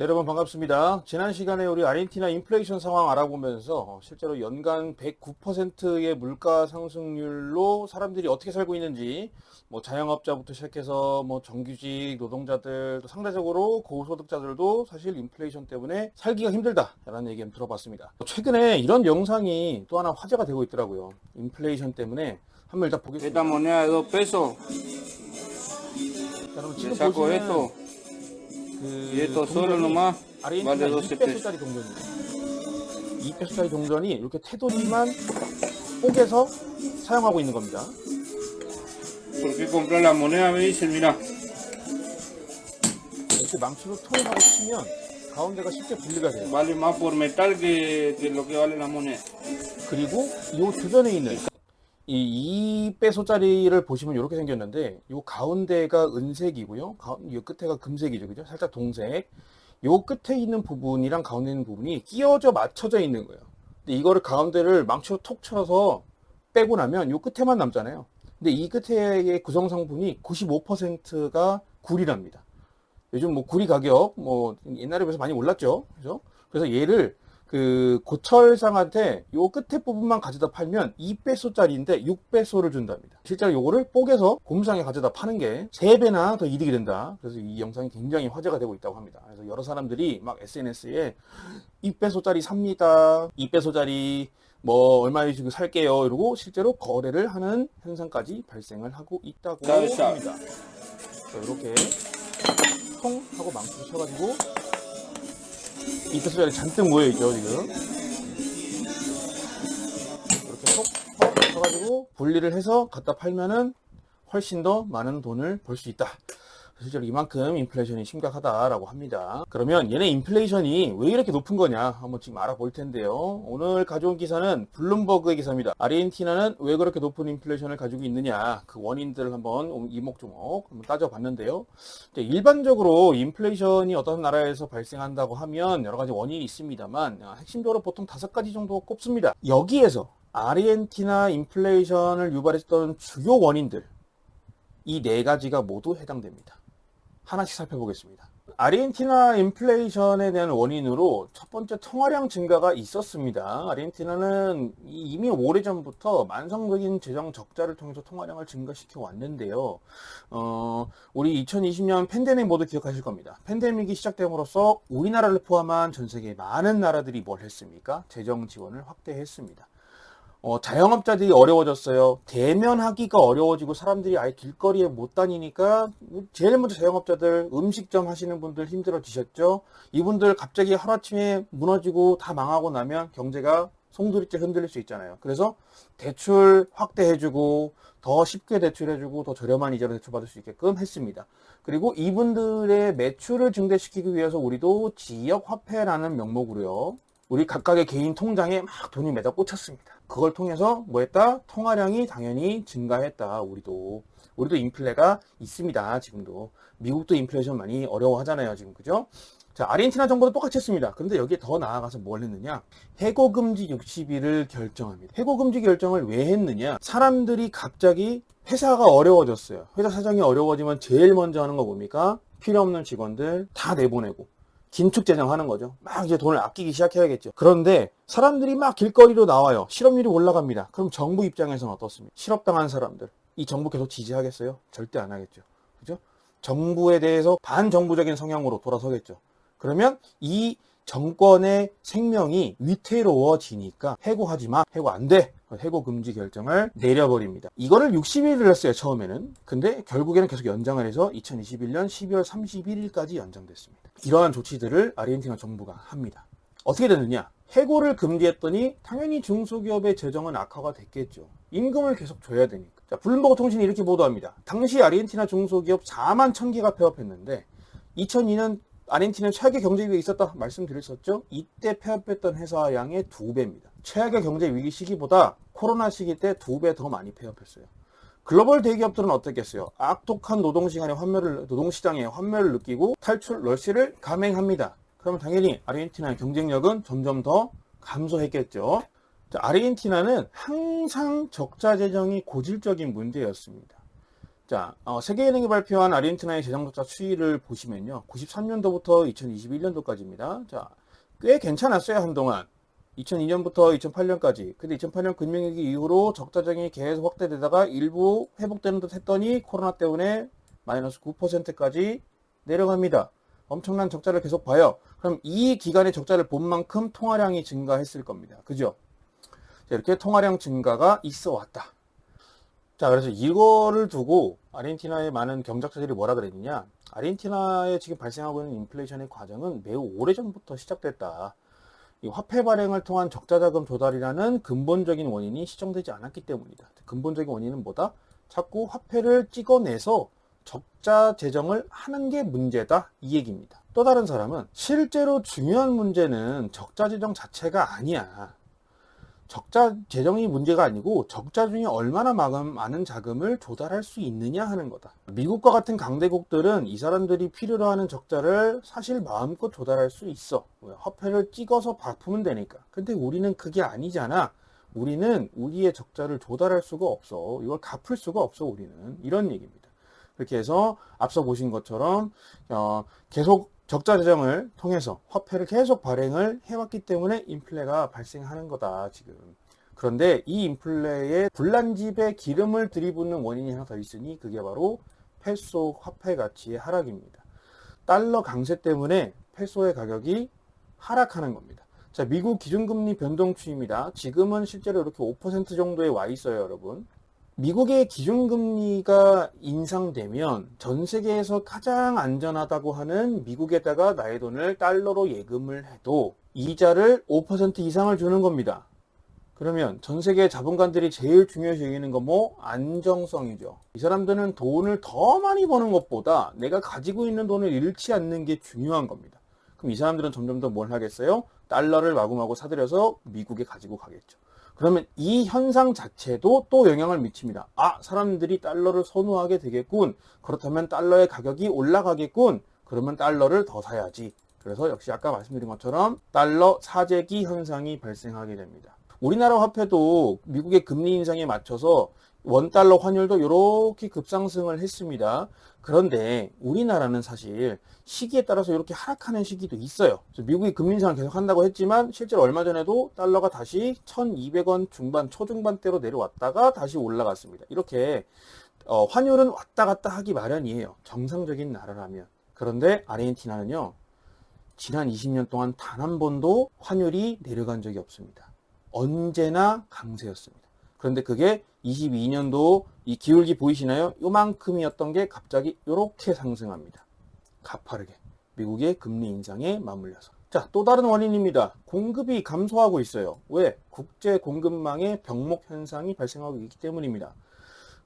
네, 여러분 반갑습니다. 지난 시간에 우리 아르헨티나 인플레이션 상황 알아보면서 어, 실제로 연간 109%의 물가 상승률로 사람들이 어떻게 살고 있는지 뭐 자영업자부터 시작해서 뭐 정규직 노동자들 또 상대적으로 고소득자들도 사실 인플레이션 때문에 살기가 힘들다라는 얘기 좀 들어봤습니다. 최근에 이런 영상이 또 하나 화제가 되고 있더라고요. 인플레이션 때문에 한번 일단 보겠습니다. De 2 pesos, 자, 여러분 지금 saco 보시면 그 y esto solo 동전이 nomás 아르헨티나 12 pesos. 2페소짜리 동전입니다. 2페소짜리 동전이 이렇게 테두리만 뽀개서 사용하고 있는 겁니다. Porque comprar la moneda me dicen, mira, 이렇게 망치로 톡 하고 치면 가운데가 쉽게 분리가 돼요. vale más por metal que, que lo que vale la moneda. 그리고 이 주변에 있는 이 2페소짜리를 보시면 이렇게 생겼는데 이 가운데가 은색이고요. 가- 이 끝에가 금색이죠. 그죠? 살짝 동색. 요 끝에 있는 부분이랑 가운데 있는 부분이 끼어져 맞춰져 있는 거예요. 근데 이거를 가운데를 망치로 톡 쳐서 빼고 나면 요 끝에만 남잖아요. 근데 이 끝에의 구성 성분이 95%가 구리랍니다. 요즘 뭐 구리 가격 뭐 옛날에 비해서 많이 올랐죠. 그죠? 그래서 얘를 그 고철상한테 요 끝에 부분만 가져다 팔면 2배소짜리인데 6배소를 준답니다. 실제로 요거를 뽀개서 고무상에 가져다 파는 게 3배나 더 이득이 된다. 그래서 이 영상이 굉장히 화제가 되고 있다고 합니다. 그래서 여러 사람들이 막 SNS에 2배소짜리 삽니다. 2배소짜리 뭐 얼마에 주고 살게요. 이러고 실제로 거래를 하는 현상까지 발생을 하고 있다고. 합니다. 자, 이렇게 통 하고 망치를 쳐가지고 이 페소짜리 잔뜩 모여있죠 지금? 이렇게 톡톡 쳐가지고 분리를 해서 갖다 팔면은 훨씬 더 많은 돈을 벌 수 있다 실제로 이만큼 인플레이션이 심각하다라고 합니다 그러면 얘네 인플레이션이 왜 이렇게 높은 거냐 한번 지금 알아볼 텐데요 오늘 가져온 기사는 블룸버그의 기사입니다 아르헨티나는 왜 그렇게 높은 인플레이션을 가지고 있느냐 그 원인들을 한번 이목조목 한번 따져봤는데요 일반적으로 인플레이션이 어떤 나라에서 발생한다고 하면 여러 가지 원인이 있습니다만 아, 핵심적으로 보통 다섯 가지 정도 꼽습니다. 여기에서 아르헨티나 인플레이션을 유발했던 주요 원인들 이 네 가지가 모두 해당됩니다. 하나씩 살펴보겠습니다. 아르헨티나 인플레이션에 대한 원인으로 첫 번째 통화량 증가가 있었습니다. 아르헨티나는 이미 오래전부터 만성적인 재정 적자를 통해서 통화량을 증가시켜 왔는데요. 어, 우리 2020년 팬데믹 모두 기억하실 겁니다. 팬데믹이 시작됨으로써 우리나라를 포함한 전 세계 많은 나라들이 뭘 했습니까? 재정 지원을 확대했습니다. 어, 자영업자들이 어려워졌어요. 대면하기가 어려워지고 사람들이 아예 길거리에 못 다니니까 제일 먼저 자영업자들 음식점 하시는 분들 힘들어지셨죠. 이분들 갑자기 하루아침에 무너지고 다 망하고 나면 경제가 송두리째 흔들릴 수 있잖아요. 그래서 대출 확대해주고 더 쉽게 대출해주고 더 저렴한 이자로 대출받을 수 있게끔 했습니다. 그리고 이분들의 매출을 증대시키기 위해서 우리도 지역화폐라는 명목으로요. 우리 각각의 개인 통장에 막 돈이 매다 꽂혔습니다. 그걸 통해서 뭐 했다? 통화량이 당연히 증가했다. 우리도. 우리도 인플레가 있습니다. 지금도. 미국도 인플레이션 많이 어려워하잖아요. 지금. 그죠? 자, 아르헨티나 정부도 똑같이 했습니다. 그런데 여기에 더 나아가서 뭘 했느냐? 해고금지 60일을 결정합니다. 해고금지 결정을 왜 했느냐? 사람들이 갑자기 회사가 어려워졌어요. 회사 사정이 어려워지면 제일 먼저 하는 거 뭡니까? 필요 없는 직원들 다 내보내고. 긴축 재정하는 거죠. 막 이제 돈을 아끼기 시작해야겠죠. 그런데 사람들이 막 길거리로 나와요. 실업률이 올라갑니다. 그럼 정부 입장에서는 어떻습니까? 실업당한 사람들. 이 정부 계속 지지하겠어요? 절대 안 하겠죠. 그죠? 정부에 대해서 반정부적인 성향으로 돌아서겠죠. 그러면 이 정권의 생명이 위태로워지니까 해고하지 마. 해고 안 돼. 해고 금지 결정을 내려버립니다. 이거를 60일을 했어요, 처음에는. 근데 결국에는 계속 연장을 해서 2021년 12월 31일까지 연장됐습니다. 이러한 조치들을 아르헨티나 정부가 합니다. 어떻게 됐느냐? 해고를 금지했더니 당연히 중소기업의 재정은 악화가 됐겠죠. 임금을 계속 줘야 되니까. 자, 블룸버그 통신이 이렇게 보도합니다. 당시 아르헨티나 중소기업 4만 1000개가 폐업했는데 2002년 아르헨티나는 최악의 경제 위기에 있었다 말씀드렸었죠. 이때 폐업했던 회사 양의 두 배입니다. 최악의 경제 위기 시기보다 코로나 시기 때두배더 많이 폐업했어요. 글로벌 대기업들은 어떻겠어요? 악독한 노동시간의 환멸을 노동시장의 환멸을 느끼고 탈출 러시를 감행합니다. 그러면 당연히 아르헨티나의 경쟁력은 점점 더 감소했겠죠. 자, 아르헨티나는 항상 적자 재정이 고질적인 문제였습니다. 자, 어, 세계은행이 발표한 아르헨티나의 재정적자 추이를 보시면요. 93년도부터 2021년도까지입니다. 자, 꽤 괜찮았어요, 한동안. 2002년부터 2008년까지. 근데 2008년 금융위기 이후로 적자정이 계속 확대되다가 일부 회복되는 듯 했더니 코로나 때문에 마이너스 9%까지 내려갑니다. 엄청난 적자를 계속 봐요. 그럼 이 기간에 적자를 본 만큼 통화량이 증가했을 겁니다. 그죠? 자, 이렇게 통화량 증가가 있어 왔다. 자, 그래서 이거를 두고 아르헨티나의 많은 경제학자들이 뭐라 그랬느냐? 아르헨티나에 지금 발생하고 있는 인플레이션의 과정은 매우 오래전부터 시작됐다. 이 화폐 발행을 통한 적자 자금 조달이라는 근본적인 원인이 시정되지 않았기 때문이다. 근본적인 원인은 뭐다? 자꾸 화폐를 찍어내서 적자 재정을 하는 게 문제다. 이 얘기입니다. 또 다른 사람은 실제로 중요한 문제는 적자 재정 자체가 아니야. 적자 재정이 문제가 아니고 적자 중에 얼마나 많은 자금을 조달할 수 있느냐 하는 거다. 미국과 같은 강대국들은 이 사람들이 필요로 하는 적자를 사실 마음껏 조달할 수 있어. 왜? 화폐를 찍어서 바꾸면 되니까. 근데 우리는 그게 아니잖아. 우리는 우리의 적자를 조달할 수가 없어. 이걸 갚을 수가 없어. 우리는 이런 얘기입니다. 그렇게 해서 앞서 보신 것처럼 어, 계속 적자 재정을 통해서 화폐를 계속 발행을 해왔기 때문에 인플레가 발생하는 거다 지금. 그런데 이 인플레의 불난집에 기름을 들이붓는 원인이 하나 더 있으니 그게 바로 페소 화폐 가치의 하락입니다. 달러 강세 때문에 페소의 가격이 하락하는 겁니다. 자, 미국 기준금리 변동 추입니다. 지금은 실제로 이렇게 5% 정도에 와 있어요, 여러분. 미국의 기준금리가 인상되면 전 세계에서 가장 안전하다고 하는 미국에다가 나의 돈을 달러로 예금을 해도 이자를 5% 이상을 주는 겁니다. 그러면 전 세계 자본가들이 제일 중요시 여기는 건 뭐? 안정성이죠. 이 사람들은 돈을 더 많이 버는 것보다 내가 가지고 있는 돈을 잃지 않는 게 중요한 겁니다. 그럼 이 사람들은 점점 더 뭘 하겠어요? 달러를 마구마구 사들여서 미국에 가지고 가겠죠. 그러면 이 현상 자체도 또 영향을 미칩니다. 아, 사람들이 달러를 선호하게 되겠군. 그렇다면 달러의 가격이 올라가겠군. 그러면 달러를 더 사야지. 그래서 역시 아까 말씀드린 것처럼 달러 사재기 현상이 발생하게 됩니다. 우리나라 화폐도 미국의 금리 인상에 맞춰서 원달러 환율도 이렇게 급상승을 했습니다. 그런데 우리나라는 사실 시기에 따라서 이렇게 하락하는 시기도 있어요. 미국이 금리 인상을 계속 한다고 했지만 실제로 얼마 전에도 달러가 다시 1200원 중반, 초중반대로 내려왔다가 다시 올라갔습니다. 이렇게 어, 환율은 왔다 갔다 하기 마련이에요. 정상적인 나라라면. 그런데 아르헨티나는요. 지난 20년 동안 단 한 번도 환율이 내려간 적이 없습니다. 언제나 강세였습니다. 그런데 그게 22년도 이 기울기 보이시나요? 요만큼이었던 게 갑자기 이렇게 상승합니다. 가파르게. 미국의 금리 인상에 맞물려서. 자, 또 다른 원인입니다. 공급이 감소하고 있어요. 왜? 국제 공급망의 병목 현상이 발생하고 있기 때문입니다.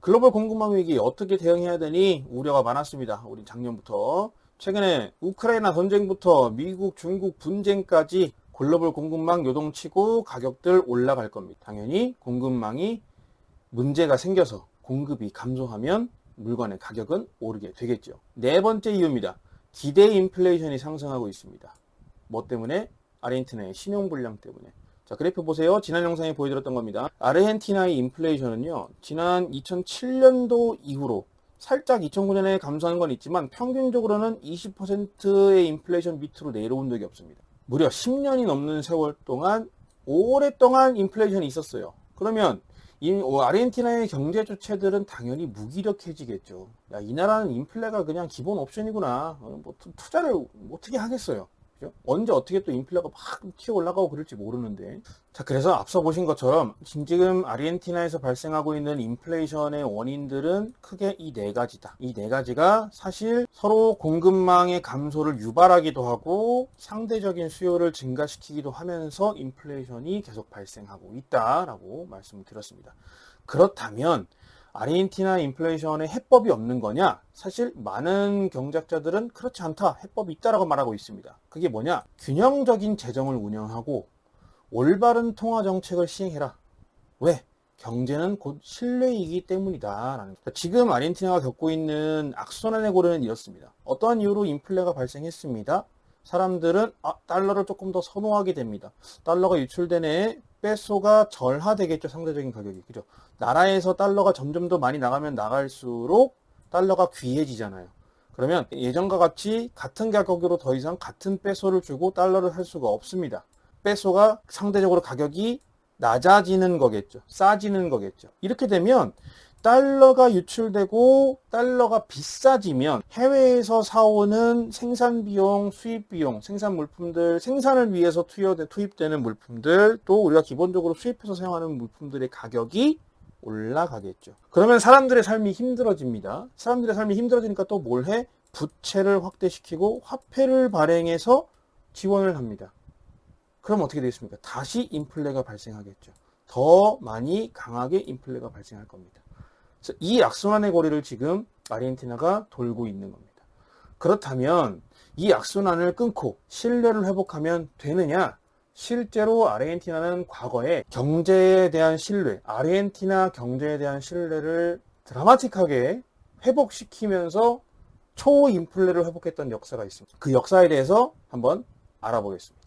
글로벌 공급망 위기 어떻게 대응해야 되니 우려가 많았습니다. 우리 작년부터. 최근에 우크라이나 전쟁부터 미국, 중국 분쟁까지 글로벌 공급망 요동치고 가격들 올라갈 겁니다. 당연히 공급망이 문제가 생겨서 공급이 감소하면 물건의 가격은 오르게 되겠죠. 네 번째 이유입니다. 기대 인플레이션이 상승하고 있습니다. 뭐 때문에? 아르헨티나의 신용불량 때문에. 자, 그래프 보세요. 지난 영상에 보여드렸던 겁니다. 아르헨티나의 인플레이션은요, 지난 2007년도 이후로 살짝 2009년에 감소하는 건 있지만 평균적으로는 20%의 인플레이션 밑으로 내려온 적이 없습니다. 무려 10년이 넘는 세월 동안 오랫동안 인플레이션이 있었어요. 그러면 이 어, 아르헨티나의 경제 주체들은 당연히 무기력해지겠죠. 야, 이 나라는 인플레가 그냥 기본 옵션이구나. 어, 뭐 투- 투자를 어떻게 하겠어요. 그죠? 언제 어떻게 또 인플레가 막 튀어 올라가고 그럴지 모르는데. 자, 그래서 앞서 보신 것처럼 지금 아르헨티나에서 발생하고 있는 인플레이션의 원인들은 크게 이 네 가지다. 이 네 가지가 사실 서로 공급망의 감소를 유발하기도 하고 상대적인 수요를 증가시키기도 하면서 인플레이션이 계속 발생하고 있다라고 말씀을 드렸습니다. 그렇다면 아르헨티나 인플레이션에 해법이 없는 거냐? 사실 많은 경제학자들은 그렇지 않다. 해법이 있다라고 말하고 있습니다. 그게 뭐냐? 균형적인 재정을 운영하고 올바른 통화 정책을 시행해라. 왜? 경제는 곧 신뢰이기 때문이다. 거죠. 지금 아르헨티나가 겪고 있는 악순환의 고리는 이렇습니다. 어떠한 이유로 인플레가 발생했습니다. 사람들은 아, 달러를 조금 더 선호하게 됩니다. 달러가 유출되네 페소가 절하되겠죠 상대적인 가격이 그죠 나라에서 달러가 점점 더 많이 나가면 나갈수록 달러가 귀해지잖아요. 그러면 예전과 같이 같은 가격으로 더 이상 같은 peso를 주고 달러를 살 수가 없습니다. peso가 상대적으로 가격이 낮아지는 거겠죠. 싸지는 거겠죠. 이렇게 되면 달러가 유출되고 달러가 비싸지면 해외에서 사오는 생산 비용, 수입 비용, 생산 물품들, 생산을 위해서 투여, 투입되는 물품들, 또 우리가 기본적으로 수입해서 사용하는 물품들의 가격이 올라가겠죠. 그러면 사람들의 삶이 힘들어집니다. 사람들의 삶이 힘들어지니까 또 뭘 해? 부채를 확대시키고 화폐를 발행해서 지원을 합니다. 그럼 어떻게 되겠습니까? 다시 인플레가 발생하겠죠. 더 많이 강하게 인플레가 발생할 겁니다. 그래서 이 악순환의 고리를 지금 아르헨티나가 돌고 있는 겁니다. 그렇다면 이 악순환을 끊고 신뢰를 회복하면 되느냐? 실제로 아르헨티나는 과거에 경제에 대한 신뢰, 아르헨티나 경제에 대한 신뢰를 드라마틱하게 회복시키면서 초인플레를 회복했던 역사가 있습니다. 그 역사에 대해서 한번 알아보겠습니다.